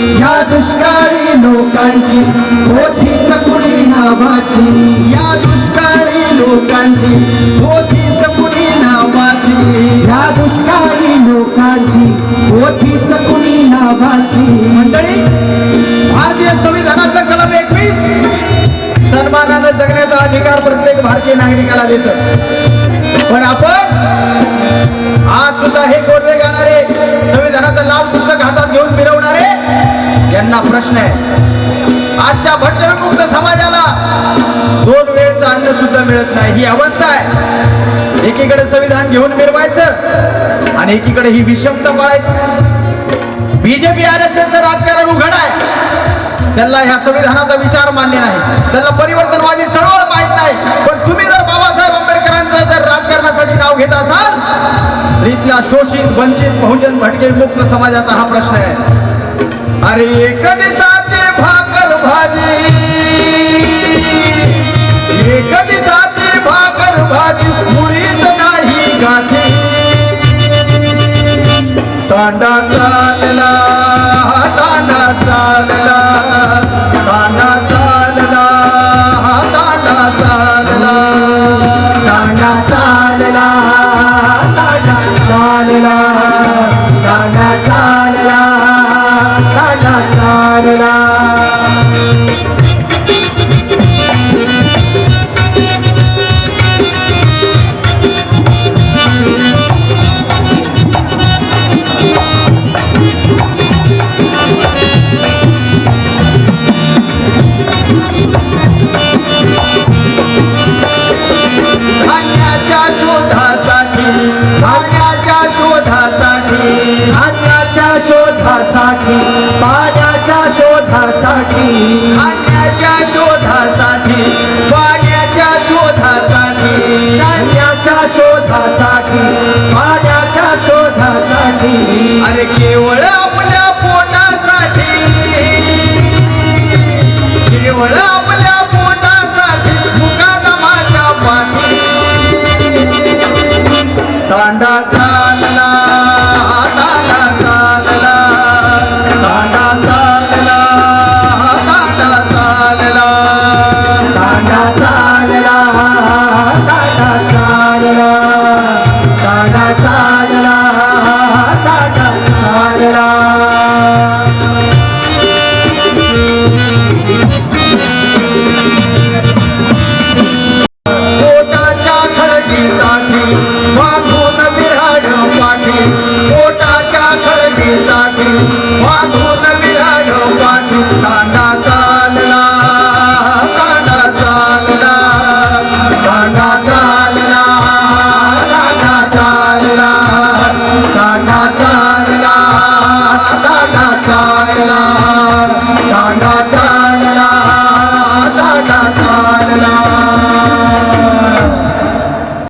या दुष्काळी लोकांची मोठी कुणी नावाची. या दुष्काळी लोकांची मोठी कुणी नावाची. या दुष्काळी लोकांची मोठी कुणी नावाची. मंडळी भारतीय संविधानाचा कलम एकवीस. सन्मानानं जगण्याचा अधिकार प्रत्येक भारतीय नागरिकाला देत. पण आपण आज सुद्धा हे गोडवे त्यांना प्रश्न आहे. आजच्या भट्टमुक्त समाजाला दोन वेळचं अन्न सुद्धा मिळत नाही. ही अवस्था आहे. एकीकडे संविधान घेऊन मिरवायचं आणि एकीकडे ही विषमता पाळायची. बीजेपी आर एस एसचं राजकारण उघड आहे. त्यांना ह्या संविधानाचा विचार मान्य नाही. त्यांना परिवर्तनवादी चळवळ माहीत नाही. पण तुम्ही जर बाबासाहेब आंबेडकरांचं जर राजकारणासाठी नाव घेत असाल तर इथल्या शोषित वंचित बहुजन भटके मुक्त समाजाचा हा प्रश्न आहे. अरे एक दिसाचे भाकर भाजी. एक दिसाचे भाकर भाजी मुळीच नाही गाठी. तांडा चालला तांडा चालला. शोधासाठी अन्याच्या शोधासाठी शोधासाठी शोधासाठी. केवळ आपल्या केवळ आपल्या i Maharaja.